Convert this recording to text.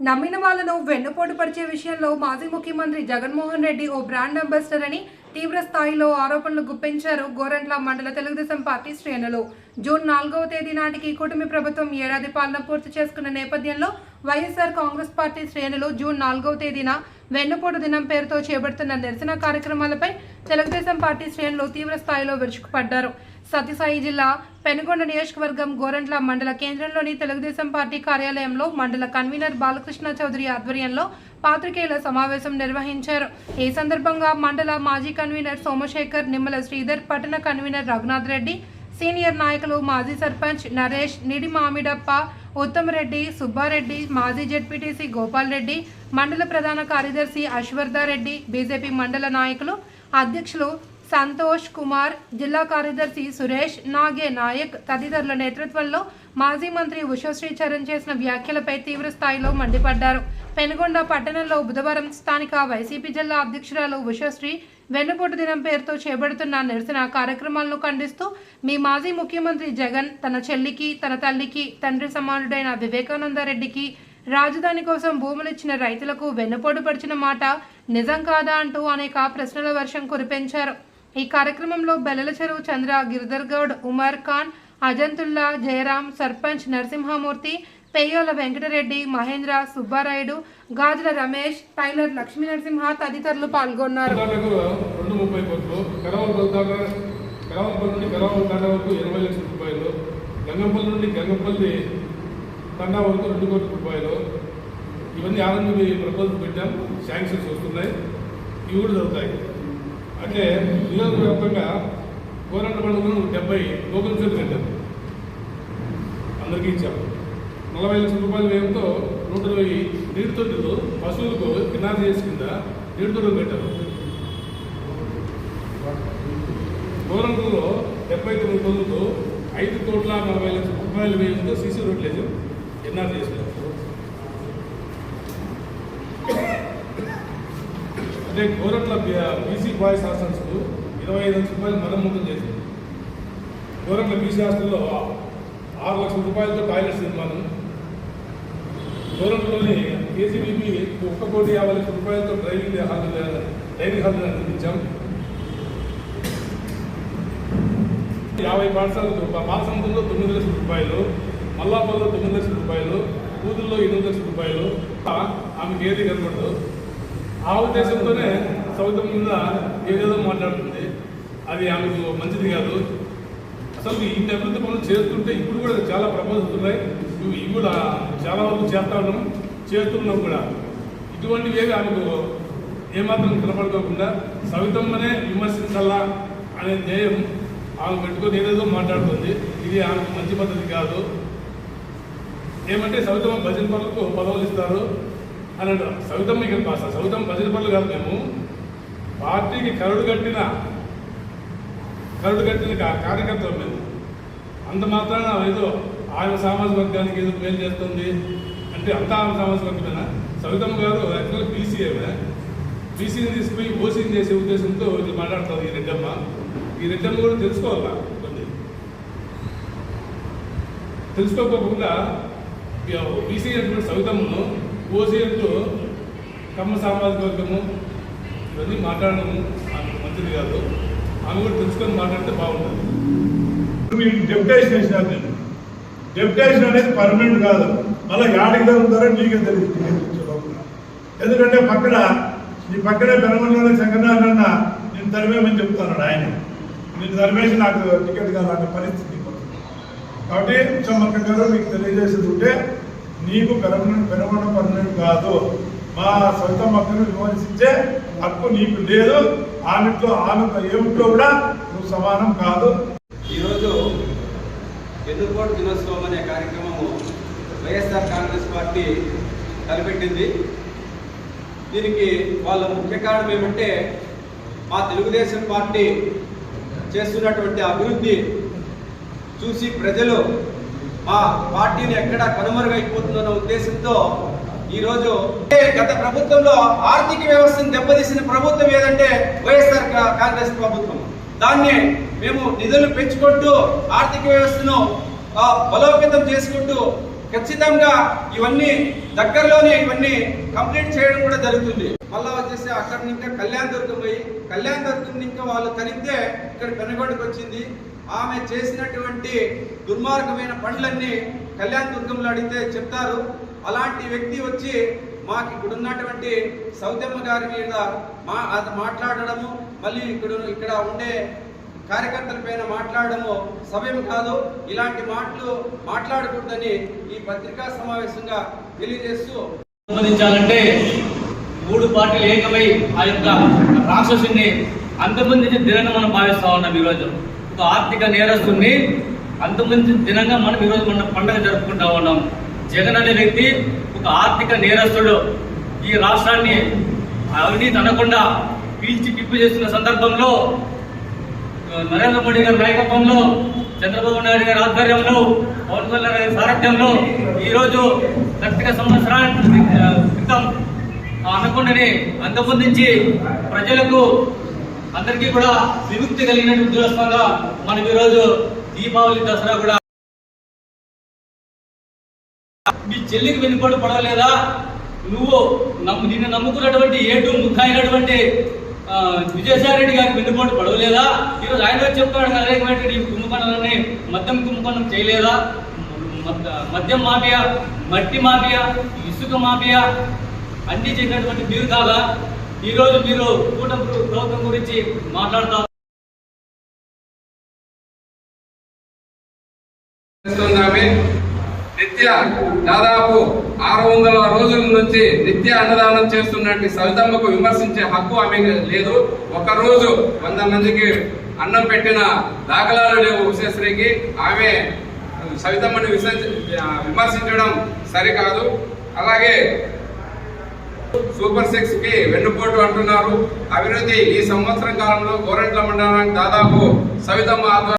నమ్మిన వాళ్ళను వెన్నుపోటు పరిచే విషయంలో మాజీ ముఖ్యమంత్రి జగన్మోహన్ రెడ్డి ఓ బ్రాండ్ అంబాసిడర్ అని తీవ్ర స్థాయిలో ఆరోపణలు గుప్పించారు గోరంట్ల మండల తెలుగుదేశం పార్టీ శ్రేణులు. జూన్ నాలుగవ తేదీ నాటికి కూటమి ప్రభుత్వం ఏడాది పాలన పూర్తి చేసుకున్న నేపథ్యంలో వైఎస్ఆర్ కాంగ్రెస్ పార్టీ శ్రేణులు జూన్ నాలుగవ తేదీన వెన్నుపోటు దినం పేరుతో చేపడుతున్న నిరసన కార్యక్రమాలపై తెలుగుదేశం పార్టీ శ్రేణులు తీవ్ర స్థాయిలో విరుచుకుపడ్డారు. సత్యసాయి జిల్లా పెనుగొండ నియోజకవర్గం గోరంట్ల మండల కేంద్రంలోని తెలుగుదేశం పార్టీ కార్యాలయంలో మండల కన్వీనర్ బాలకృష్ణ చౌదరి ఆధ్వర్యంలో పాత్రికేయుల సమావేశం నిర్వహించారు. ఈ సందర్భంగా మండల మాజీ కన్వీనర్ సోమశేఖర్ నిమ్మల శ్రీధర్ పట్టణ కన్వీనర్ రఘునాథ్ రెడ్డి సీనియర్ నాయకులు మాజీ సర్పంచ్ నరేష్ నిడి మామిడప్ప ఉత్తమరెడ్డి సుబ్బారెడ్డి మాజీ జెడ్పీటీసీ గోపాల్ రెడ్డి మండల ప్రధాన కార్యదర్శి అశ్వర్ధారెడ్డి బీజేపీ మండల నాయకులు అధ్యక్షులు సంతోష్ కుమార్ జిల్లా కార్యదర్శి సురేష్ నాగే నాయక్ తదితరుల నేతృత్వంలో మాజీ మంత్రి ఉషశ్రీ చరణ్ చేసిన వ్యాఖ్యలపై తీవ్ర స్థాయిలో మండిపడ్డారు. పెనుగొండ పట్టణంలో బుధవారం స్థానిక వైసీపీ జిల్లా అధ్యక్షురాలు ఉషశ్రీ వెన్నుపోటు దినం పేరుతో చేపడుతున్న నిరసన కార్యక్రమాలను ఖండిస్తూ మీ మాజీ ముఖ్యమంత్రి జగన్ తన చెల్లికి తన తల్లికి తండ్రి సమానుడైన వివేకానందరెడ్డికి రాజధాని కోసం భూములు ఇచ్చిన రైతులకు వెన్నుపోటు పడిచిన మాట నిజం కాదా? అంటూ అనేక ప్రశ్నల వర్షం కురిపించారు. ఈ కార్యక్రమంలో బెల్లల చెరువు చంద్ర గిరిధర్ గౌడ్ ఉమర్ ఖాన్ అజంతుల్లా జయరాం సర్పంచ్ నరసింహమూర్తి పెయ్యోల వెంకటరెడ్డి మహేంద్ర సుబ్బారాయుడు గాజుల రమేష్ టైలర్ లక్ష్మీ నరసింహ తదితరులు పాల్గొన్నారు. రెండు ముప్పై కోట్లు కరవలపల్లి నుండి కరవలపల్లి తాండా వరకు ఇరవై లక్షల రూపాయలు గంగంపల్లి నుండి గంగంపల్లి తండా వరకు రెండు కోట్ల రూపాయలు. ఇవన్నీ ఆరంభి ప్రపోజల్ పెట్టాం శాంక్షన్స్ వస్తున్నాయి ఇవి కూడా జరుగుతాయి. అంటే నియోజకవ్యాప్తంగా గోరంట మండలం డెబ్బై లోకల్ సెల్ కట్టాం అందరికీ ఇచ్చాం. నలభై లక్షల రూపాయల వ్యయంతో నూట ఇరవై నీటి తొట్టులు పశువులకు కినారు చేసి కింద నీటి తొట్టులు పెట్టారు. గోరంటలో డెబ్బై తొమ్మిది రోజులతో ఐదు కోట్ల నలభై లక్షల రూపాయల వ్యయంతో సీసీ రోడ్లు వేసాం ఎన్ఆర్ చేసి అంటే గోరట్ల బీసీ బాయ్స్ హాస్టల్స్కు ఇరవై ఐదు లక్షల రూపాయలు మరమ్మతులు చేసింది. గోరట్ల బీసీ హాస్టల్లో ఆరు లక్షల రూపాయలతో టాయిలెట్స్ నిర్మాణం. గోరంట్లోని కేసీబీబీ ఒక్క కోటి యాభై లక్షల రూపాయలతో డ్రైవింగ్ హాల్ డైరీ హాల్ నిర్మించాం. యాభై పాఠశాలలు పాలసముద్రంలో తొమ్మిది లక్షల రూపాయలు మల్లాపూర్లో తొమ్మిది లక్షల రూపాయలు కూతుల్లో ఎనిమిది లక్షల రూపాయలు. ఆమెకి ఏది కనబడదు? ఆ ఉద్దేశంతోనే సౌతం మీద ఏదేదో మాట్లాడుతుంది. అది ఆమెకు మంచిది కాదు. అసలు ఈ అభివృద్ధి పనులు చేస్తుంటే ఇప్పుడు కూడా చాలా ప్రపోజల్స్ ఉన్నాయి ఇవి ఇవి కూడా చాలా వరకు చేస్తా ఉన్నాం చేస్తున్నాం కూడా. ఇటువంటివి ఏవి ఆమెకు ఏమాత్రం కనపడుకోకుండా సవితమ్మనే విమర్శించాలా అనే ధ్యేయం ఆమె పెట్టుకొని ఏదేదో మాట్లాడుతుంది. ఇది ఆమెకు మంచి పద్ధతి కాదు. ఏమంటే సవితమ్మ భజన పనులకు పదవులు ఇస్తారు. అని అంటారు. సౌతం మీకు పాస సవితమ్మ భజన పనులు కాదు మేము. పార్టీకి కరుడు కట్టిన కరుడు కట్టిన కార్యకర్తలు మేము. అంత మాత్రాన ఏదో ఆయన సామాజిక వర్గానికి ఏదో మేలు చేస్తుంది అంటే అంతా ఆమె సామాజిక వర్గమేనా? సవితమ్మ గారు యాక్చువల్గా బీసీఏమే బీసీని తీసుకుపోయి ఓసీని చేసే ఉద్దేశంతో ఇది మాట్లాడుతుంది ఈ రెడ్డమ్మ. ఈ రెడ్డమ్మ కూడా తెలుసుకోవాలా? కొన్ని తెలుసుకోకుండా బీసీ అంటే సవితమ్మను ఓసీ అంటూ కమ్మ సామాజిక వర్గము ఇవన్నీ మాట్లాడడం ఆమె మంచిది కాదు. ఆమె కూడా తెలుసుకొని మాట్లాడితే బాగుంటుంది. మీకు డెప్యుటేషన్ వేసినారు నేను డెప్యుటేషన్ అనేది పర్మనెంట్ కాదు. మళ్ళీ యాడికి జరుగుతారో నీకే తెలియదు ఎందుకంటే పక్కన నీ పక్కనే బెనమల్లోనే శంకరనారాయణ నేను తరిమేమని చెప్తున్నాడు ఆయన. నేను తరిమేసి నాకు టికెట్ కావాలన్న పరిస్థితి కాబట్టి చమ్మక్క గారు మీకు తెలియజేసేది ఉంటే నీకు పెరమనెంట్ పెరమణ కాదు మా సొంత మక్కను విమర్శించే హక్కు నీకు లేదు. ఆమెట్లో ఆమె ఏమిట్లో కూడా నువ్వు సమానం కాదు. ఈరోజు ఎదుర్కోటు దినోత్సవం అనే కార్యక్రమము వైఎస్ఆర్ కాంగ్రెస్ పార్టీ తలపెట్టింది. దీనికి వాళ్ళ ముఖ్య కారణం ఏమంటే మా తెలుగుదేశం పార్టీ చేస్తున్నటువంటి అభివృద్ధి చూసి ప్రజలు మా పార్టీని ఎక్కడ కనుమరుగైపోతుందన్న ఉద్దేశంతో ఈరోజు గత ప్రభుత్వంలో ఆర్థిక వ్యవస్థను దెబ్బతీసిన ప్రభుత్వం ఏదంటే వైఎస్ఆర్ కాంగ్రెస్ ప్రభుత్వం. దాన్ని మేము నిధులు పెంచుకుంటూ ఆర్థిక వ్యవస్థను బలోపేతం చేసుకుంటూ ఖచ్చితంగా ఇవన్నీ దగ్గరలోనే ఇవన్నీ కంప్లీట్ చేయడం కూడా జరుగుతుంది. మళ్ళా వచ్చేసి అక్కడ ఇంకా కళ్యాణ్ దుర్గం పోయి కళ్యాణ్ దుర్గం ఇంకా వాళ్ళు కలిగితే ఇక్కడ పెనగొండకు వచ్చింది. ఆమె చేసినటువంటి దుర్మార్గమైన పనులన్నీ కళ్యాణ్ దుర్గంలో అడిగితే చెప్తారు. అలాంటి వ్యక్తి వచ్చి మాకు ఇక్కడ ఉన్నటువంటి సౌదమ్మ గారి మీద మా అది మాట్లాడడము మళ్ళీ ఇక్కడ ఇక్కడ ఉండే కార్యకర్తల పైన మాట్లాడడము సభ్యం కాదు. ఇలాంటి మాటలు మాట్లాడకూడదని ఈ పత్రికా సమావేశంగా తెలియజేస్తూ సంబంధించాలంటే మూడు పార్టీలు ఏకమై ఆ యొక్క రాక్షసుని అంతమందించే దినంగా మనం భావిస్తా ఉన్నాం ఈరోజు. ఒక ఆర్థిక నేరస్తుని అంతమంది దినంగా మనం ఈరోజు మన పండుగ జరుపుకుంటా ఉన్నాం. జగన్ అనే వ్యక్తి ఒక ఆర్థిక నేరస్తుడు. ఈ రాష్ట్రాన్ని అవినీతి అనకుండా పీల్చి టిప్పు చేస్తున్న సందర్భంలో నరేంద్ర మోడీ గారి నాయకత్వంలో చంద్రబాబు నాయుడు గారి ఆధ్వర్యంలో పవన్ కళ్యాణ్ గారి సారథ్యంలో ఈరోజు రోజు కరెక్ట్గా సంవత్సరానికి క్రితం ఆ అనకొండని అంతమొందించి ప్రజలకు అందరికీ కూడా విముక్తి కలిగిన ఉద్యోగంగా మనం ఈరోజు దీపావళి దసరా కూడా చెల్లికి వెనుకోడు పడవలేదా? నువ్వు నమ్ము నిన్ను నమ్ముకున్నటువంటి ఏటు ముఖాయినటువంటి ఆ, విజయసాయి రెడ్డి గారికి వెన్నుపోటు పడవలేదా? ఈరోజు ఆయన వచ్చి చెప్తాడు అనేకమైనటువంటి ఈ కుంభకోణాలని మద్యం కుంభకోణం చేయలేదా? మద్యం మాఫియా మట్టి మాఫియా ఇసుక మాఫియా అన్ని చేసినటువంటి మీరు కాదా? ఈరోజు మీరు కూటమి ప్రభుత్వం గురించి మాట్లాడతా చేస్తున్నామే నిత్య దాదాపు ఆరు వందల రోజుల నుంచి నిత్య అన్నదానం చేస్తున్నట్టు సవితమ్మకు విమర్శించే హక్కు ఆమెకు లేదు. ఒక రోజు వంద మందికి అన్నం పెట్టిన దాఖలాలు లేవు విశ్వశ్రీకి ఆమె సవితమ్మని విమర్శించడం సరికాదు. అలాగే సూపర్ సిక్స్కి వెన్నుపోటు అంటున్నారు. అభివృద్ధి ఈ సంవత్సరం కాలంలో గోరంట్ల మండలానికి దాదాపు సవితమ్మ